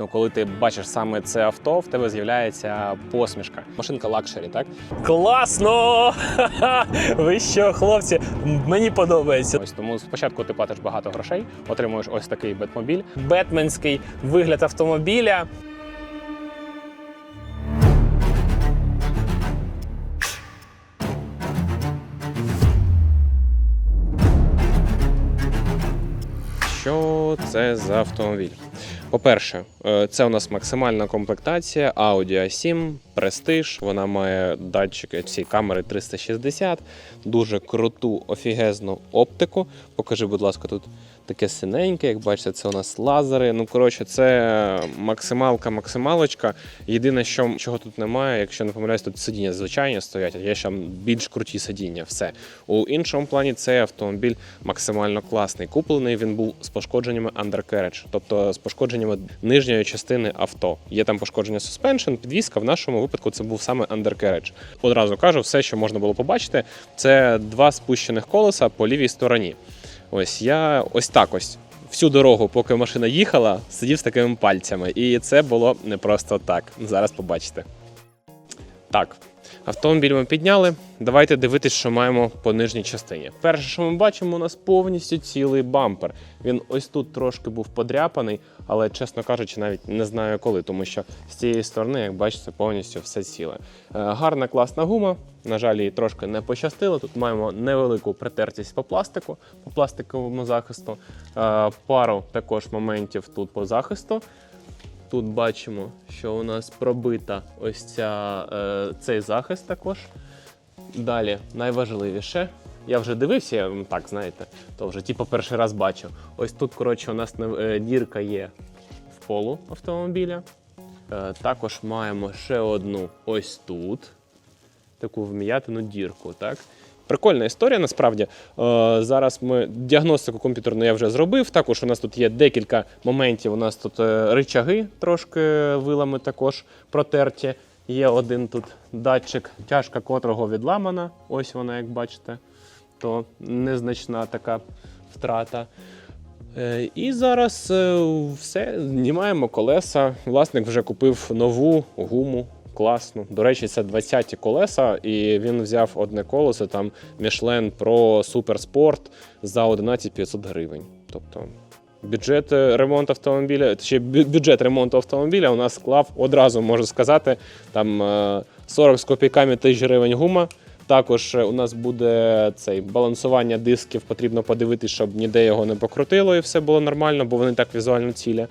Ну, коли ти бачиш саме це авто, в тебе з'являється посмішка. Машинка лакшері, так? Класно! Ви що, хлопці? Мені подобається. Ось тому спочатку ти платиш багато грошей, отримуєш ось такий бетмобіль, бетменський вигляд автомобіля. Що це за автомобіль? По-перше, е, це у нас максимальна комплектація Audi A7 Prestige. Вона має датчики всі камери 360, дуже круту офігезну оптику. Покажи, будь ласка, тут таке синеньке, як бачите, це у нас лазери. Ну, коротше, це максималка, максималочка. Єдине, що чого тут немає, якщо не помиляюсь, тут сидіння звичайні стоять, а є ще більш круті сидіння. Все. У іншому плані цей автомобіль максимально класний. Куплений він був з пошкодженнями undercarriage, тобто з пошкодженнями нижньої частини авто. Є там пошкодження suspension, підвізка. В нашому випадку це був саме undercarriage. Одразу кажу, все, що можна було побачити, це два спущених колеса по лівій стороні. Ось я ось так ось. Всю дорогу, поки машина їхала, сидів з такими пальцями. І це було не просто так. Зараз побачите. Так, автомобіль ми підняли. Давайте дивитись, що маємо по нижній частині. Перше, що ми бачимо, у нас повністю цілий бампер. Він ось тут трошки був подряпаний, але, чесно кажучи, навіть не знаю коли, тому що з цієї сторони, як бачите, повністю все ціле. Е, Гарна класна гума. На жаль, їй трошки не пощастило. Тут маємо невелику притертість по пластику, по пластиковому захисту. Е, Пару також моментів тут по захисту. Тут бачимо, що у нас пробита ось ця, е, цей захист також. Далі найважливіше. Я вже дивився, так знаєте, то вже типу перший раз бачу. Ось тут, коротше, у нас е, дірка є в полу автомобіля. Е, також маємо ще одну ось тут. Таку вм'ятину дірку. Так? Прикольна історія насправді. Е, зараз ми діагностику комп'ютерну я вже зробив. Також у нас тут є декілька моментів. У нас тут ричаги трошки вилами також протерті. Є один тут датчик, тяжка котрого відламана. Ось вона, як бачите, то незначна така втрата. Е, І зараз е, все, знімаємо колеса. Власник вже купив нову гуму. Класно. До речі, це 20-ті колеса, і він взяв одне колесо, там Michelin Pro Super за 11 500 гривень. Тобто бюджет е, ремонту автомобіля, бю- бюджет ремонту автомобіля у нас склав одразу, можу сказати, там е, 40 з копійками тисяч гривень гума. Також е, у нас буде цей балансування дисків, потрібно подивитися, щоб ніде його не покрутило і все було нормально, бо вони так візуально цілі.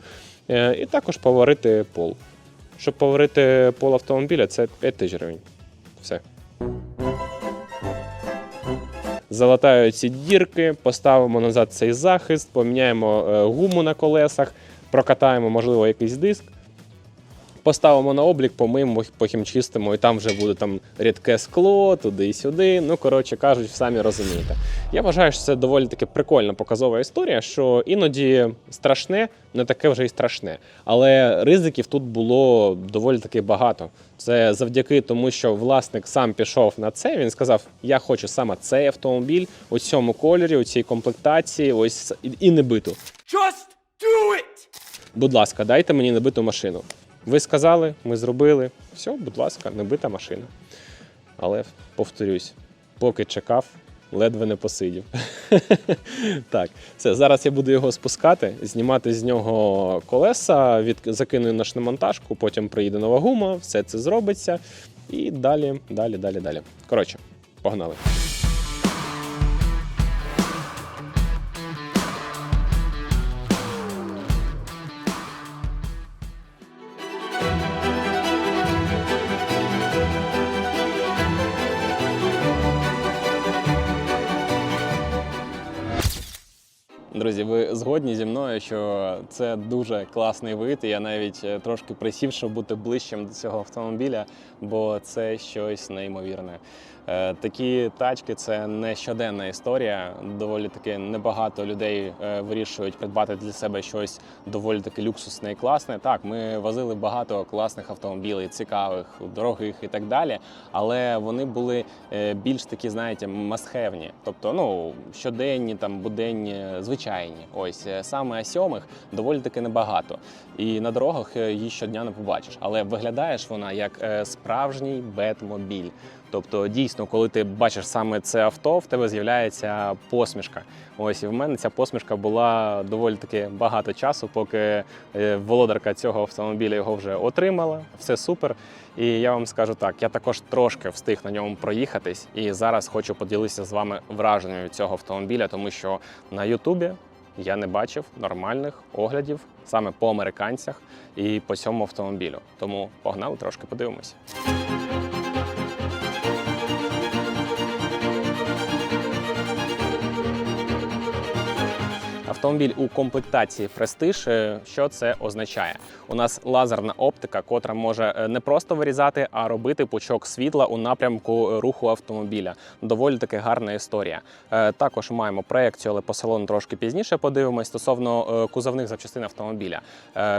Е, І також поварити пол. Щоб поварити пол автомобіля, це 5 тисяч гривень. Все. Залатаю ці дірки, поставимо назад цей захист, поміняємо е, гуму на колесах, прокатаємо, можливо, якийсь диск. Поставимо на облік, помиємо, похімчистимо, і там вже буде там рідке скло, туди і сюди. Ну, коротше кажуть, самі розумієте. Я вважаю, що це доволі таки прикольна показова історія, що іноді страшне не таке вже й страшне. Але ризиків тут було доволі таки багато. Це завдяки тому, що власник сам пішов на це. Він сказав: Я хочу саме цей автомобіль у цьому кольорі, у цій комплектації, ось і- і не биту. Just do it! Будь ласка, дайте мені небиту машину. Ви сказали, ми зробили. Все, будь ласка, небита машина. Але повторюсь, поки чекав, ледве не посидів. так, все, зараз я буду його спускати, знімати з нього колеса, від... закину на шиномонтажку, потім приїде нова гума, все це зробиться. І далі, далі, далі, далі. Коротше, погнали. Друзі, ви згодні зі мною, що це дуже класний вид. Я навіть е, трошки присів, щоб бути ближчим до цього автомобіля, бо це щось неймовірне. Е, Такі тачки це не щоденна історія. Доволі таки небагато людей е, вирішують придбати для себе щось доволі таки люксусне і класне. Так, ми возили багато класних автомобілів, цікавих, дорогих і так далі. Але вони були е, більш такі, знаєте, масхевні. Тобто, ну щоденні, там буденні, звичайні. Ось саме А7 доволі таки небагато. І на дорогах її щодня не побачиш. Але виглядає ж вона як справжній бетмобіль. Тобто, дійсно, коли ти бачиш саме це авто, в тебе з'являється посмішка. Ось і в мене ця посмішка була доволі таки багато часу, поки е, володарка цього автомобіля його вже отримала. Все супер. І я вам скажу так: я також трошки встиг на ньому проїхатись, і зараз хочу поділитися з вами враженнями від цього автомобіля, тому що на Ютубі я не бачив нормальних оглядів саме по американцях і по цьому автомобілю. Тому погнали трошки подивимось. Автомобіль у комплектації Prestige. Е, Що це означає? У нас лазерна оптика, котра може е, не просто вирізати, а робити пучок світла у напрямку е, руху автомобіля. Доволі таки гарна історія. Також маємо проекцію, але по салону трошки пізніше подивимось стосовно кузовних запчастин автомобіля.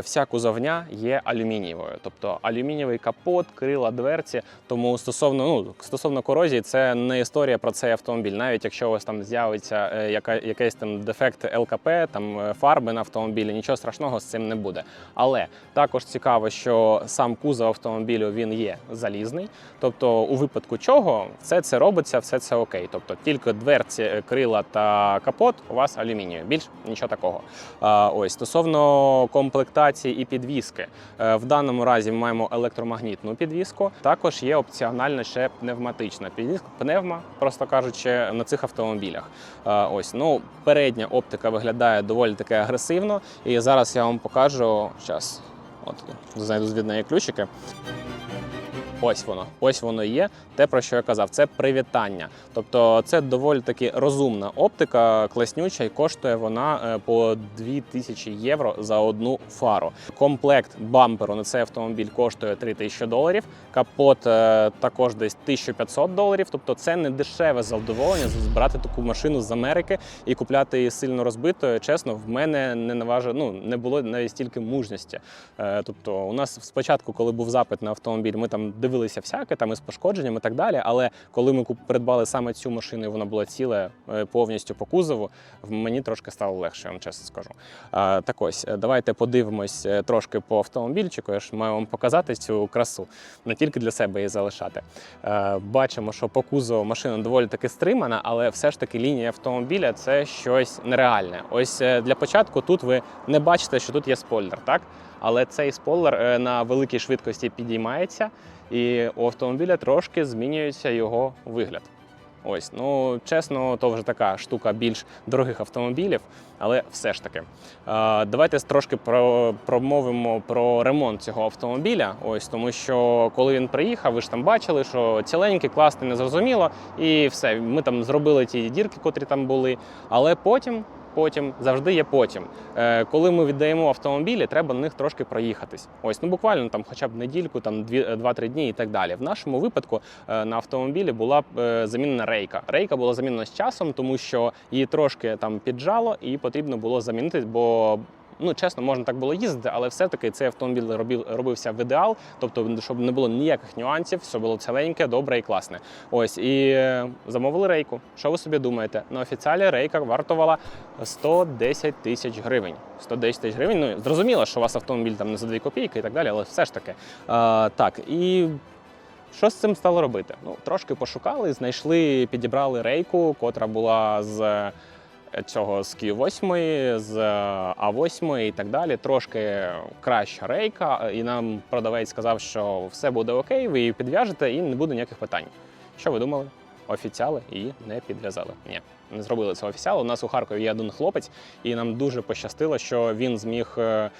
Вся кузовня є алюмінієвою, тобто алюмінієвий капот, крила, дверці. Тому стосовно ну стосовно корозії, це не історія про цей автомобіль. Навіть якщо у вас там з'явиться якийсь там дефект ЛКП, там е, фарби на автомобілі, нічого страшного з цим не буде. Але також цікаво, що сам кузов автомобілю він є залізний. Тобто, у випадку чого все це робиться, все це окей. Тобто тільки дверці, е, крила та капот у вас алюмінієві. Більш нічого такого. Ось стосовно комплектації і підвіски, Е, в даному разі ми маємо електромагнітну підвіску. Також є опціональна ще пневматична підвіска. Пневма, просто кажучи, на цих автомобілях. Ось ну передня оптика виглядає доволі таки агресивно. І зараз я вам покажу. Зараз, от знайду звідної ключики. Ось воно, ось воно є. Те, про що я казав, це привітання. Тобто, це доволі таки розумна оптика, класнюча, і коштує вона е, по 2000 євро за одну фару. Комплект бамперу на цей автомобіль коштує 3000 доларів. Капот е, також десь 1500 доларів. Тобто, це не дешеве задоволення збирати таку машину з Америки і купляти її сильно розбитою. Чесно, в мене не наважив, ну не було навіть стільки мужності. Е, Тобто, у нас спочатку, коли був запит на автомобіль, ми там дивилися всяке там із пошкодженням і так далі. Але коли ми придбали саме цю машину, і вона була ціла е, повністю по кузову, мені трошки стало легше, я вам чесно скажу. Так ось, е, давайте подивимось е, трошки по автомобільчику. Я ж маю вам показати цю красу, не тільки для себе її залишати. Бачимо, що по кузову машина доволі таки стримана, але все ж таки лінія автомобіля це щось нереальне. Ось для початку тут ви не бачите, що тут є спойлер, так? Але цей спойлер е, на великій швидкості підіймається, і у автомобіля трошки змінюється його вигляд. Ось, ну чесно, то вже така штука більш дорогих автомобілів, але все ж таки. Давайте трошки про, промовимо про ремонт цього автомобіля. Ось тому, що коли він приїхав, ви ж там бачили, що ціленький, класний, незрозуміло, і все. Ми там зробили ті дірки, котрі там були. Але потім. Потім завжди є потім. Е, коли ми віддаємо автомобілі, треба на них трошки проїхатись. Ось ну буквально там, хоча б недільку, там дві- е, два-три дні і так далі. В нашому випадку е, на автомобілі була е, замінена рейка. Рейка була замінена з часом, тому що її трошки там піджало, і потрібно було замінити, бо. Ну, чесно, можна так було їздити, але все-таки цей автомобіль робив, робився в ідеал, тобто, щоб не було ніяких нюансів, все було ціленьке, добре і класне. Ось і е, замовили рейку. Що ви собі думаєте? На офіціалі рейка вартувала 110 тисяч гривень. 110 тисяч гривень. Ну зрозуміло, що у вас автомобіль там не за 2 копійки і так далі, але все ж таки. А, так, і що з цим стало робити? Ну, трошки пошукали, знайшли, підібрали рейку, котра була з цього з Q8, з А8 і так далі. Трошки краща рейка. І нам продавець сказав, що все буде окей, ви її підв'яжете і не буде ніяких питань. Що ви думали? Офіціали її не підв'язали. Ні, не зробили це офіціали. У нас у Харкові є один хлопець, і нам дуже пощастило, що він зміг. е,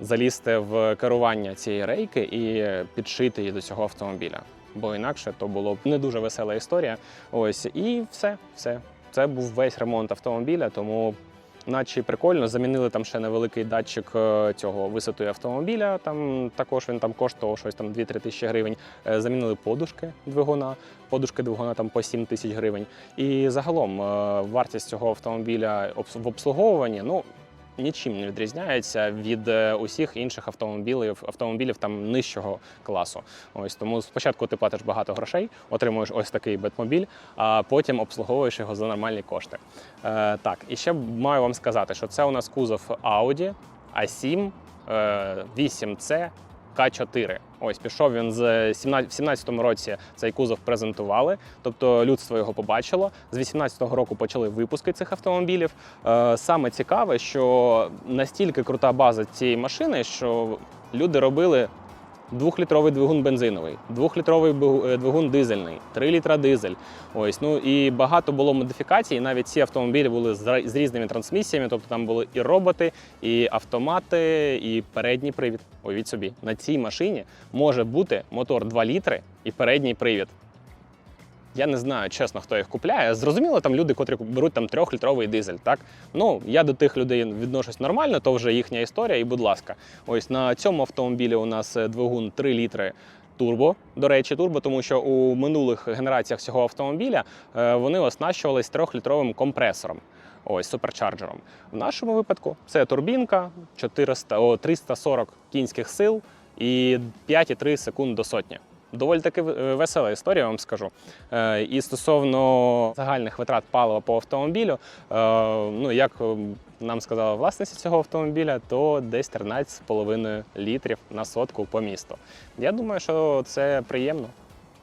Залізти в керування цієї рейки і підшити її до цього автомобіля. Бо інакше то було б не дуже весела історія. Ось і все, все. Це був весь ремонт автомобіля, тому наче прикольно. Замінили там ще невеликий датчик е, цього висоти автомобіля. Там також він там коштував щось там 2-3 тисячі гривень. Е, Замінили подушки двигуна, подушки двигуна там по 7 тисяч гривень. І загалом е, вартість цього автомобіля в обслуговуванні, ну. Нічим не відрізняється від е, усіх інших автомобілів, автомобілів там нижчого класу. Ось тому спочатку ти платиш багато грошей, отримуєш ось такий бетмобіль, а потім обслуговуєш його за нормальні кошти. Е, так, і ще маю вам сказати, що це у нас кузов Audi A7 е, 8C К4. Ось пішов він з 17, в 17-му році цей кузов презентували, тобто людство його побачило. З 18-го року почали випуски цих автомобілів. Е, саме цікаве, що настільки крута база цієї машини, що люди робили. Двохлітровий двигун бензиновий, двохлітровий е, двигун дизельний, 3 літра дизель. Ось ну і багато було модифікацій. Навіть ці автомобілі були з різними трансмісіями. Тобто там були і роботи, і автомати, і передній привід. Уявіть собі, на цій машині може бути мотор 2 літри і передній привід. Я не знаю, чесно, хто їх купляє. Зрозуміло, там люди, котрі беруть там трьохлітровий дизель. Так ну я до тих людей відношусь нормально, то вже їхня історія. І будь ласка, ось на цьому автомобілі у нас е, двигун 3 літри. Турбо, до речі, турбо, тому що у минулих генераціях цього автомобіля е, вони оснащувались трьохлітровим компресором, ось суперчарджером. В нашому випадку це турбінка 400, о, 340 кінських сил і 5,3 секунд до сотні. Доволі таки е, весела історія, вам скажу. Е, І стосовно загальних витрат палива по автомобілю, е, ну як нам сказала власниця цього автомобіля, то десь 13,5 літрів на сотку по місту. Я думаю, що це приємно.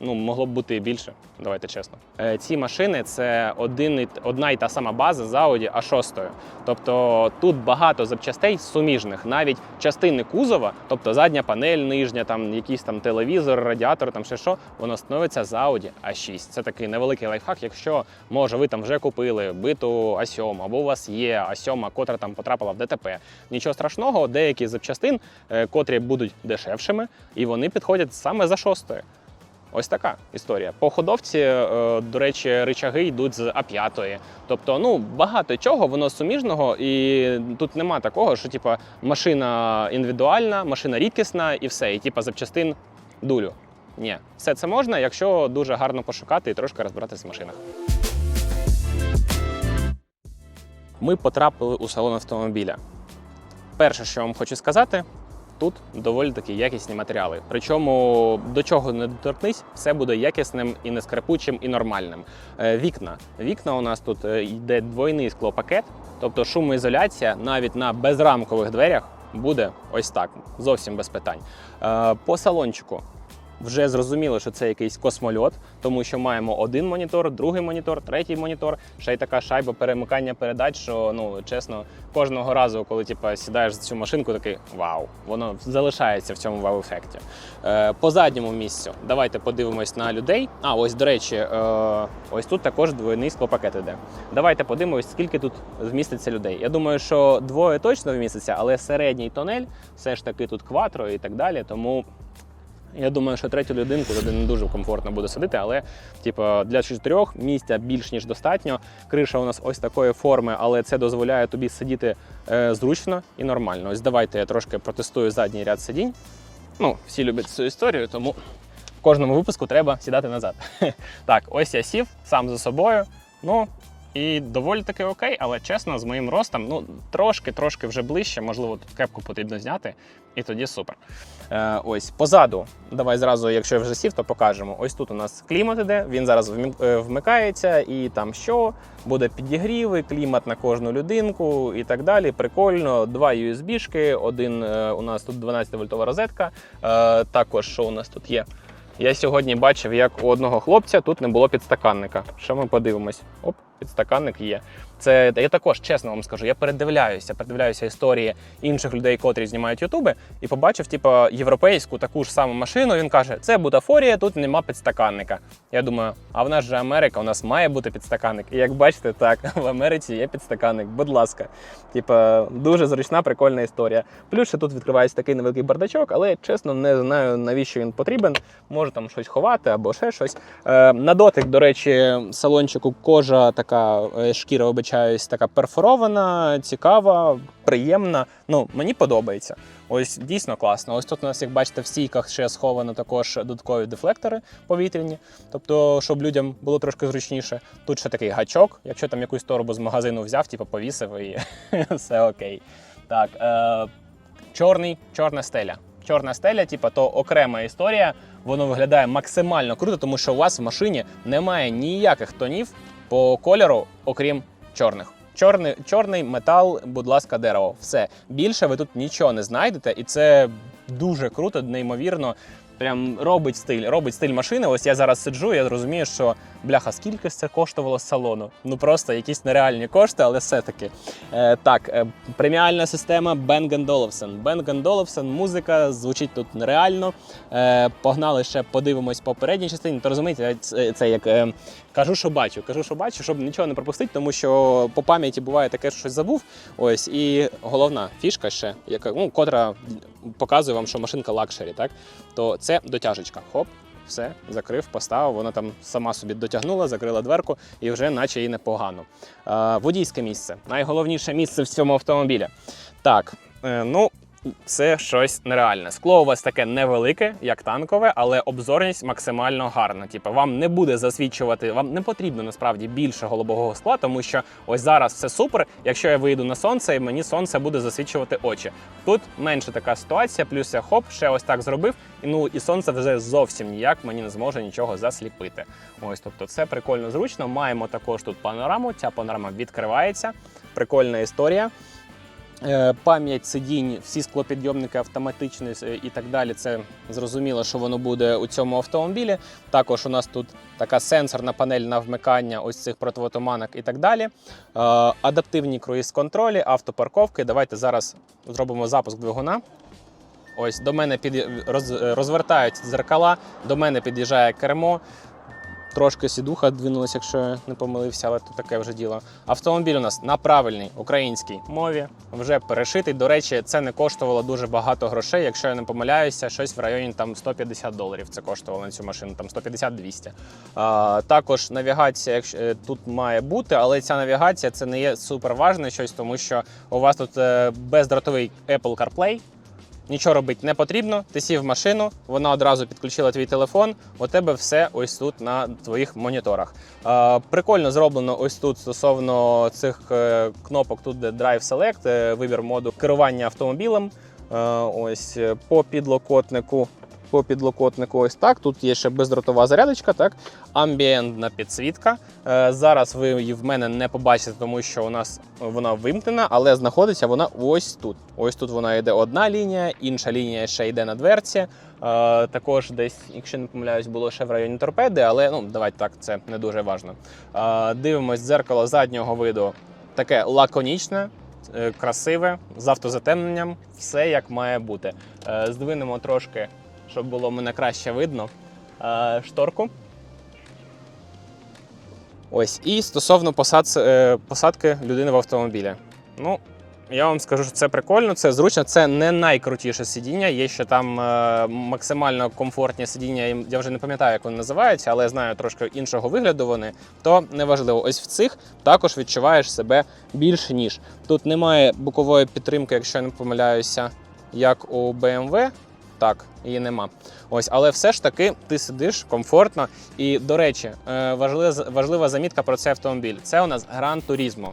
Ну, могло б бути і більше, давайте чесно. Е, Ці машини це один, одна і та сама база з Audi A6. Тобто тут багато запчастей суміжних, навіть частини кузова, тобто задня панель, нижня, там якийсь там телевізор, радіатор, там ще що, воно становиться з Audi A6. Це такий невеликий лайфхак. Якщо може ви там вже купили биту А7, або у вас є А7, котра там потрапила в ДТП. Нічого страшного, деякі запчастин, е, котрі будуть дешевшими, і вони підходять саме за шостою. Ось така історія. По ходовці, е, до речі, ричаги йдуть з А5. Тобто, ну багато чого воно суміжного, і тут нема такого, що типа машина індивідуальна, машина рідкісна і все, і типа запчастин дулю. Ні, все це можна, якщо дуже гарно пошукати і трошки розбиратися в машинах. Ми потрапили у салон автомобіля. Перше, що я вам хочу сказати, тут доволі такі якісні матеріали. Причому до чого не доторкнись, все буде якісним і не скрипучим, і нормальним. Е, Вікна. Вікна у нас тут е, йде двойний склопакет, тобто шумоізоляція навіть на безрамкових дверях буде ось так, зовсім без питань. Е, По салончику. Вже зрозуміло, що це якийсь космольот, тому що маємо один монітор, другий монітор, третій монітор. Ще й така шайба перемикання передач, що ну чесно, кожного разу, коли типу, сідаєш за цю машинку, такий вау, воно залишається в цьому вау-ефекті. Е, по задньому місцю давайте подивимось на людей. А ось до речі, е, ось тут також двойний склопакет іде. Давайте подивимось, скільки тут вміститься людей. Я думаю, що двоє точно вміститься, але середній тонель все ж таки тут кватро і так далі. Тому я думаю, що третю людинку туди не дуже комфортно буде садити, але типу, для чотирьох місця більш ніж достатньо. Криша у нас ось такої форми, але це дозволяє тобі сидіти е, зручно і нормально. Ось давайте я трошки протестую задній ряд сидінь. Ну, всі люблять цю історію, тому в кожному випуску треба сідати назад. Так, ось я сів сам за собою. Ну, і доволі таки окей, але чесно, з моїм ростом, ну трошки-трошки вже ближче, можливо, тут кепку потрібно зняти, і тоді супер. Е, ось позаду, давай зразу, якщо я вже сів, то покажемо. Ось тут у нас клімат іде, він зараз е, вмикається, і там що, буде підігріви, клімат на кожну людинку і так далі. Прикольно. Два USB-шки, один е, у нас тут 12 вольтова розетка. Е, також що у нас тут є? Я сьогодні бачив, як у одного хлопця тут не було підстаканника. Що ми подивимось? Оп, підстаканник є. Це я також чесно вам скажу. Я передивляюся, передивляюся історії інших людей, котрі знімають ютуби, і побачив, типу, європейську таку ж саму машину. Він каже: це бутафорія, тут нема підстаканника. Я думаю, а в нас же Америка, у нас має бути підстаканник. І як бачите, так в Америці є підстаканник. Будь ласка, типа дуже зручна, прикольна історія. Плюс ще тут відкривається такий невеликий бардачок, але чесно не знаю навіщо він потрібен. Може там щось ховати або ще щось. Е, на дотик, до речі, салончику кожа така е, шкіра ОБЧ вибачаюсь, така перфорована, цікава, приємна. Ну, мені подобається. Ось дійсно класно. Ось тут у нас, як бачите, в стійках ще сховано також додаткові дефлектори повітряні. Тобто, щоб людям було трошки зручніше. Тут ще такий гачок, якщо там якусь торбу з магазину взяв, типу повісив і все окей. Так, е, чорний, чорна стеля. Чорна стеля, типу, то окрема історія. Воно виглядає максимально круто, тому що у вас в машині немає ніяких тонів по кольору, окрім чорних. Чорний, чорний метал, будь ласка, дерево. Все більше ви тут нічого не знайдете, і це дуже круто, неймовірно. Прям робить стиль, робить стиль машини. Ось я зараз сиджу, я розумію, що бляха, скільки це коштувало з салону. Ну просто якісь нереальні кошти, але все-таки. Е, так, е, преміальна система Bang Olufsen. Bang Olufsen, музика звучить тут нереально. Е, погнали ще подивимось по передній частині. То розумієте, це, це як е, кажу, що бачу. Кажу, що бачу, щоб нічого не пропустити, тому що по пам'яті буває таке, що щось забув. Ось і головна фішка ще, яка ну, котра показує вам, що машинка лакшері, так то це дотяжечка. Хоп. Все, закрив, поставив, вона там сама собі дотягнула, закрила дверку і вже наче і непогано. Е, водійське місце. Найголовніше місце в цьому автомобілі. Так, е, ну. Це щось нереальне. Скло у вас таке невелике, як танкове, але обзорність максимально гарна. Типу, вам не буде засвідчувати, вам не потрібно насправді більше голубого скла, тому що ось зараз все супер. Якщо я вийду на сонце, і мені сонце буде засвічувати очі. Тут менше така ситуація, плюс я хоп, ще ось так зробив. І ну і сонце вже зовсім ніяк мені не зможе нічого засліпити. Ось, тобто, це прикольно зручно. Маємо також тут панораму. Ця панорама відкривається. Прикольна історія. Е, Пам'ять сидінь, всі склопідйомники автоматичні е, і так далі. Це зрозуміло, що воно буде у цьому автомобілі. Також у нас тут така сенсорна панель на вмикання ось цих противотуманок і так далі. Е, Адаптивні круїз-контролі, автопарковки. Давайте зараз зробимо запуск двигуна. Ось до мене під роз, розвертають дзеркала, до мене під'їжджає кермо. Трошки сідуха двинулася, якщо я не помилився, але то таке вже діло. Автомобіль у нас на правильній українській мові, вже перешитий. До речі, це не коштувало дуже багато грошей. Якщо я не помиляюся, щось в районі там 150 доларів це коштувало на цю машину, там 150-200. А, також навігація якщо, е, тут має бути, але ця навігація це не є суперважне щось, тому що у вас тут е, бездротовий Apple CarPlay. Нічого робити не потрібно. Ти сів в машину, вона одразу підключила твій телефон. У тебе все ось тут на твоїх моніторах. Е, прикольно зроблено ось тут стосовно цих е, кнопок. Тут де Drive Select, е, вибір моду керування автомобілем. Е, ось е, по підлокотнику. По підлокотнику ось так. Тут є ще бездротова зарядочка, так, амбієнтна підсвітка. Е, зараз ви її в мене не побачите, тому що у нас вона вимкнена, але знаходиться вона ось тут. Ось тут вона йде одна лінія, інша лінія ще йде на дверці. Е, також десь, якщо не помиляюсь, було ще в районі торпеди, але ну давайте так, це не дуже важливо. Е, дивимось дзеркало заднього виду. Таке лаконічне, красиве, з автозатемненням, все як має бути. Здвинемо трошки, щоб було мене краще видно. е, Шторку. Ось. І стосовно посадці, е, посадки людини в автомобілі. Ну, я вам скажу, що це прикольно, це зручно. Це не найкрутіше сидіння. Є ще там е, максимально комфортні сидіння. Я вже не пам'ятаю, як вони називаються, але я знаю трошки іншого вигляду вони. То неважливо. Ось в цих також відчуваєш себе більше ніж. Тут немає бокової підтримки, якщо я не помиляюся, як у BMW. Так, її нема. Ось, але все ж таки ти сидиш комфортно. І, до речі, е, важлива, замітка про цей автомобіль. Це у нас Gran Turismo.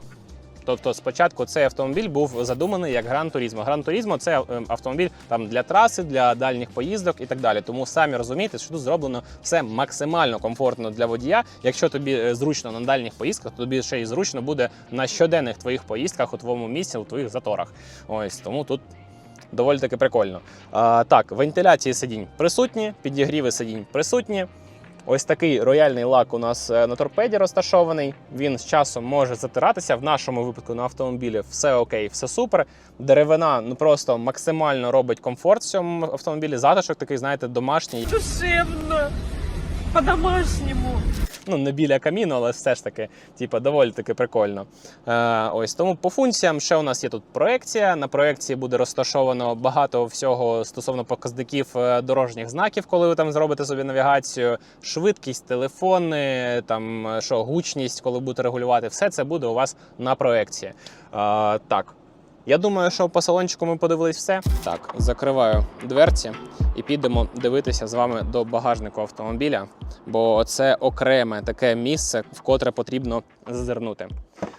Тобто спочатку цей автомобіль був задуманий як Gran Turismo. Gran Turismo – це е, автомобіль там для траси, для дальніх поїздок і так далі. Тому самі розумієте, що тут зроблено все максимально комфортно для водія. Якщо тобі е, зручно на дальніх поїздках, то тобі ще й зручно буде на щоденних твоїх поїздках у твоєму місці, у твоїх заторах. Ось тому тут доволі таки прикольно. А, так, вентиляції сидінь присутні, підігріви сидінь присутні. Ось такий рояльний лак у нас е, на торпеді розташований. Він з часом може затиратися. В нашому випадку на автомобілі все окей, все супер. Деревина ну просто максимально робить комфорт в цьому автомобілі. Затишок такий, знаєте, домашній. душевно, по-домашнему. Ну не біля каміну, але все ж таки, типу, доволі таки прикольно. Е, ось тому по функціям ще у нас є тут проекція. На проекції буде розташовано багато всього стосовно показників е, дорожніх знаків, коли ви там зробите собі навігацію, швидкість, телефони, там е, що гучність, коли будете регулювати, все це буде у вас на проекції. Е, так. Я думаю, що по салончику ми подивились все. Так, закриваю дверці і підемо дивитися з вами до багажнику автомобіля, бо це окреме таке місце, в котре потрібно зазирнути.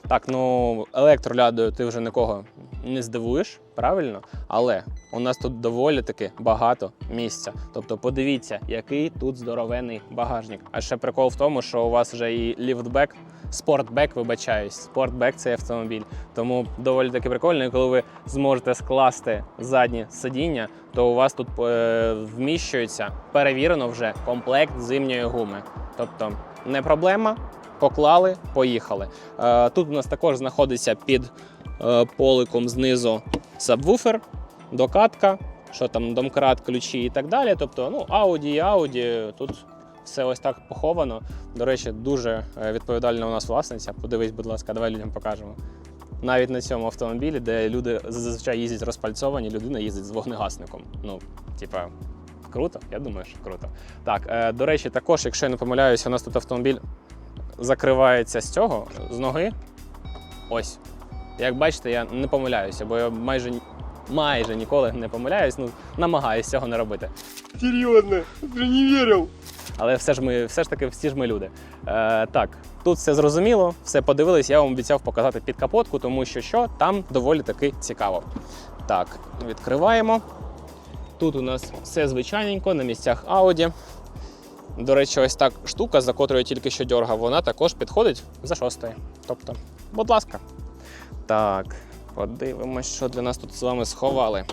Так, ну електролядою ти вже нікого не здивуєш, правильно? Але у нас тут доволі таки багато місця. Тобто, подивіться, який тут здоровений багажник. А ще прикол в тому, що у вас вже і ліфтбек, спортбек, вибачаюсь, спортбек цей автомобіль. Тому доволі таки прикольно. Коли ви зможете скласти заднє сидіння, то у вас тут е, вміщується перевірено вже комплект зимньої гуми. Тобто не проблема. Поклали, поїхали. Е, Тут у нас також знаходиться під е, поликом знизу сабвуфер, докатка, що там домкрат, ключі і так далі. Тобто, ну, Audi Audi, тут все ось так поховано. До речі, дуже е, відповідальна у нас власниця. Подивись, будь ласка, давай людям покажемо. Навіть на цьому автомобілі, де люди зазвичай їздять розпальцовані, людина їздить з вогнегасником. Ну, типа, круто, я думаю, що круто. Так, до речі, також, якщо я не помиляюся, у нас тут автомобіль закривається з цього, з ноги. Ось. Як бачите, я не помиляюся, бо я майже, майже ніколи не помиляюсь, ну, намагаюся цього не робити. Серьезно, ты не верил. Але все ж ми, все ж таки, всі ж ми люди. Е, так, тут все зрозуміло, все подивились. Я вам обіцяв показати під капотку, тому що що там доволі таки цікаво. Так, відкриваємо. Тут у нас все звичайненько, на місцях Audi. До речі, ось так штука, за котрою я тільки що дьоргав, вона також підходить за шостої. Тобто, будь ласка. Так, подивимось, що для нас тут з вами сховали.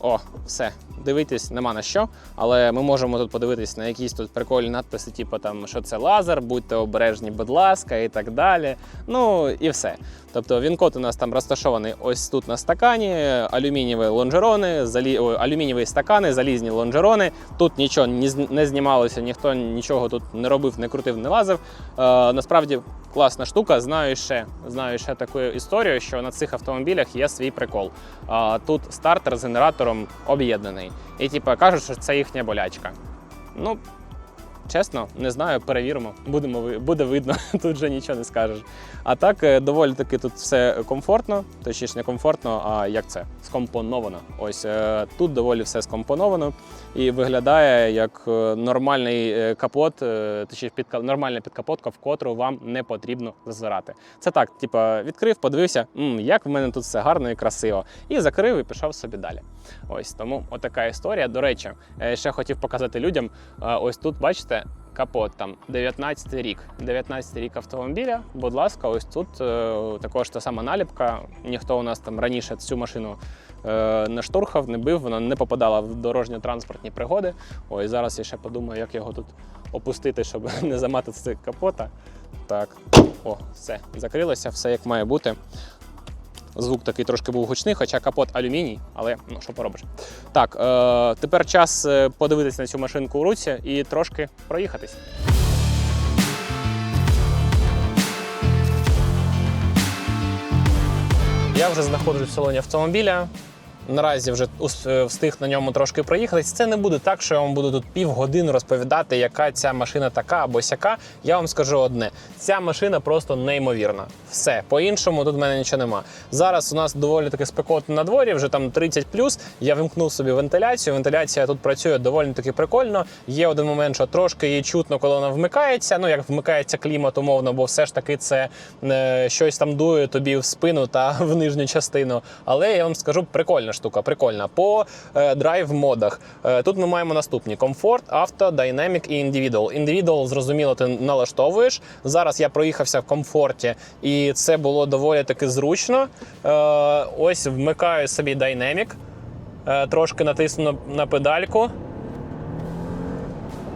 О, все. Дивитись нема на що, але ми можемо тут подивитись на якісь тут прикольні надписи, типу там, що це лазер, будьте обережні, будь ласка, і так далі. Ну і все. Тобто він-код у нас там розташований ось тут на стакані, алюмінієві лонжерони, залі... ой, алюмінієві стакани, залізні лонжерони. Тут нічого не знімалося, ніхто нічого тут не робив, не крутив, не лазив. Е, насправді класна штука. Знаю ще, знаю ще таку історію, що на цих автомобілях є свій прикол. Тут стартер з генератором об'єднаний. І типу кажуть, що це їхня болячка. Ну, чесно, не знаю, перевіримо. Будемо буде видно, тут вже нічого не скажеш. А так, е, доволі таки тут все комфортно, точніше не комфортно, а як це? Скомпоновано. Ось е, тут доволі все скомпоновано і виглядає як е, нормальний капот, точніше підка- нормальна підкапотка, в котру вам не потрібно зазирати. Це так, типа, відкрив, подивився, «М, як в мене тут все гарно і красиво. І закрив і пішов собі далі. Ось тому отака історія. До речі, е, ще хотів показати людям. е, Ось тут, бачите, капот там 19 рік. 19 рік автомобіля. Будь ласка, ось тут е, також та сама наліпка. Ніхто у нас там раніше цю машину не штурхав, не бив, вона не попадала в дорожньо-транспортні пригоди. Ось зараз я ще подумаю, як його тут опустити, щоб не заматити цей капота. Так, о, все, закрилося, все як має бути. Звук такий трошки був гучний, хоча капот алюміній, але ну що поробиш. Так, е, тепер час е, подивитися на цю машинку у руці і трошки проїхатись. Я вже знаходжусь в салоні автомобіля. Наразі вже е, встиг на ньому трошки проїхатись. Це не буде так, що я вам буду тут півгодини розповідати, яка ця машина така або сяка. Я вам скажу одне: ця машина просто неймовірна. Все по-іншому тут в мене нічого нема. Зараз у нас доволі таки спекотно на дворі, вже там 30 Я вимкнув собі вентиляцію. Вентиляція тут працює доволі таки прикольно. Є один момент, що трошки її чутно, коли вона вмикається. Ну як вмикається клімат умовно, бо все ж таки це е, щось там дує тобі в спину та в нижню частину. Але я вам скажу, прикольна штука, прикольна. По е, драйв-модах е, тут ми маємо наступні: комфорт, авто, динамік і індивідуал. Індивідуал, зрозуміло, ти налаштовуєш. Зараз я проїхався в комфорті, і це було доволі таки зручно. Е, ось вмикаю собі е, трошки натисну на, на педальку.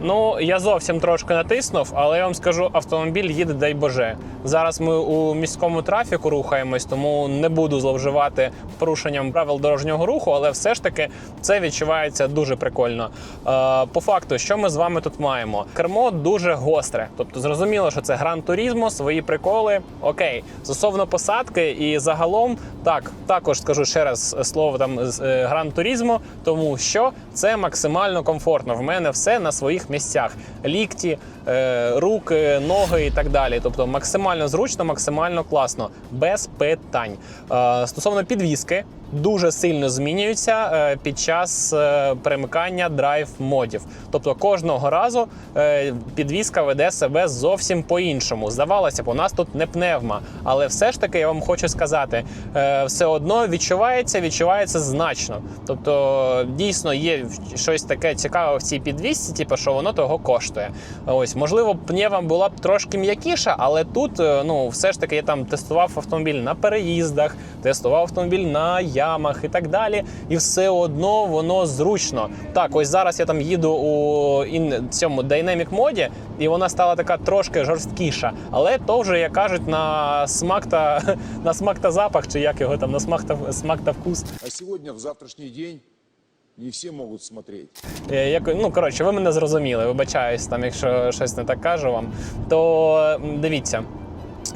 Ну, я зовсім трошки натиснув, але я вам скажу, автомобіль їде, дай Боже. Зараз ми у міському трафіку рухаємось, тому не буду зловживати порушенням правил дорожнього руху, але все ж таки це відчувається дуже прикольно. Е, по факту, що ми з вами тут маємо? Кермо дуже гостре. Тобто, зрозуміло, що це гран турізмо, свої приколи. Окей, стосовно посадки і загалом, так, також скажу ще раз слово там з, е, гран турізмо, тому що це максимально комфортно. В мене все на своїх місцях: лікті, е, руки, ноги і так далі. Тобто максимально зручно, максимально класно, без питань. Е, стосовно підвіски. Дуже сильно змінюються е, під час е, перемикання драйв модів. Тобто кожного разу е, підвіска веде себе зовсім по-іншому. Здавалося б, у нас тут не пневма, але все ж таки я вам хочу сказати, все одно відчувається, відчувається значно. Тобто, дійсно є щось таке цікаве в цій підвісці, типу, що воно того коштує. Ось, можливо, пневма була б трошки м'якіша, але тут, ну, все ж таки, я там тестував автомобіль на переїздах, тестував автомобіль на ямах і так далі. І все одно воно зручно. Так, ось зараз я там їду у ін, цьому Dynamic моді, і вона стала така трошки жорсткіша. Але то вже, як кажуть, на смак та на смак та запах, чи як його там, на смак та смак та вкус. А сегодня, в завтрашний день, не все могут смотреть. Е, Як, ну, коротше, ви мене зрозуміли, вибачаюсь, там, якщо щось не так кажу вам, то дивіться.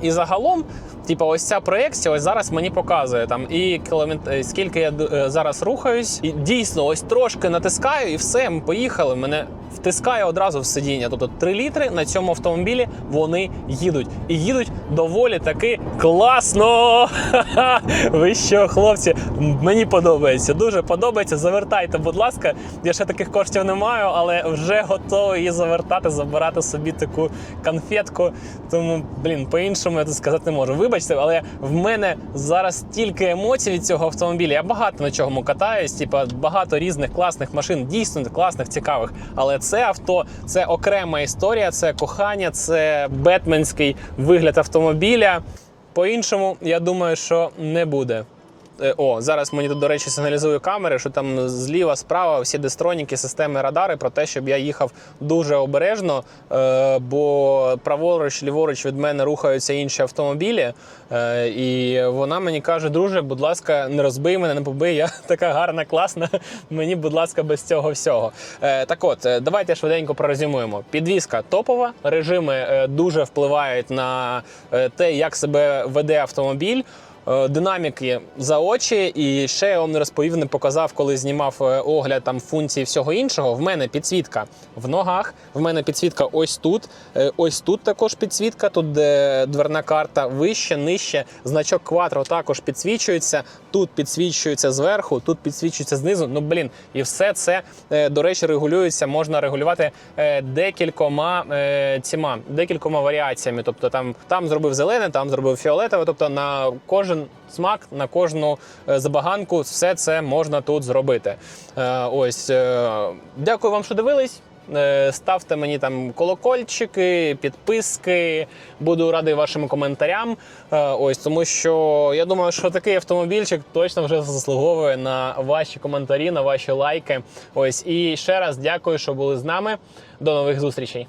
І загалом, типу, ось ця проекція ось зараз мені показує там і кілометр, скільки я е, зараз рухаюсь, і дійсно ось трошки натискаю, і все, ми поїхали. Мене втискає одразу в сидіння. Тобто 3 літри на цьому автомобілі вони їдуть. І їдуть доволі таки класно. Ви що, хлопці, мені подобається. Дуже подобається. Завертайте, будь ласка. Я ще таких коштів не маю, але вже готовий її завертати, забирати собі таку конфетку. Тому, блін, по-іншому я тут сказати не можу. Вибачте, але в мене зараз тільки емоцій від цього автомобіля. Я багато на чому катаюсь, типа багато різних класних машин, дійсно класних, цікавих. Але це авто це окрема історія, це кохання, це бетменський вигляд автомобіля. По-іншому, я думаю, що не буде. Е, О, зараз мені тут, до речі, сигналізує камери, що там зліва, справа всі дестроніки, системи радари про те, щоб я їхав дуже обережно, е, бо праворуч, ліворуч від мене рухаються інші автомобілі. Е, і вона мені каже: друже, будь ласка, не розбий мене, не побий. Я така гарна, класна. Мені, будь ласка, без цього всього. Так от, давайте швиденько прорезюмуємо. Підвізка топова, режими дуже впливають на те, як себе веде автомобіль. Е, Динаміки за очі, і ще я вам не розповів, не показав, коли знімав е, огляд там функції всього іншого. В мене підсвітка в ногах, в мене підсвітка ось тут. е, Ось тут також підсвітка, тут де дверна карта вище, нижче. Значок Quattro також підсвічується. Тут підсвічується зверху, тут підсвічується знизу. Ну блін, і все це е, до речі регулюється. Можна регулювати е, декількома е, ціма, декількома варіаціями. Тобто там, там зробив зелене, там зробив фіолетове. Тобто на кожен смак, на кожну забаганку, все це можна тут зробити. Ось дякую вам, що дивились. Е, Ставте мені там колокольчики, підписки. Буду радий вашим коментарям. Е, Ось тому, що я думаю, що такий автомобільчик точно вже заслуговує на ваші коментарі, на ваші лайки. Ось і ще раз дякую, що були з нами. До нових зустрічей.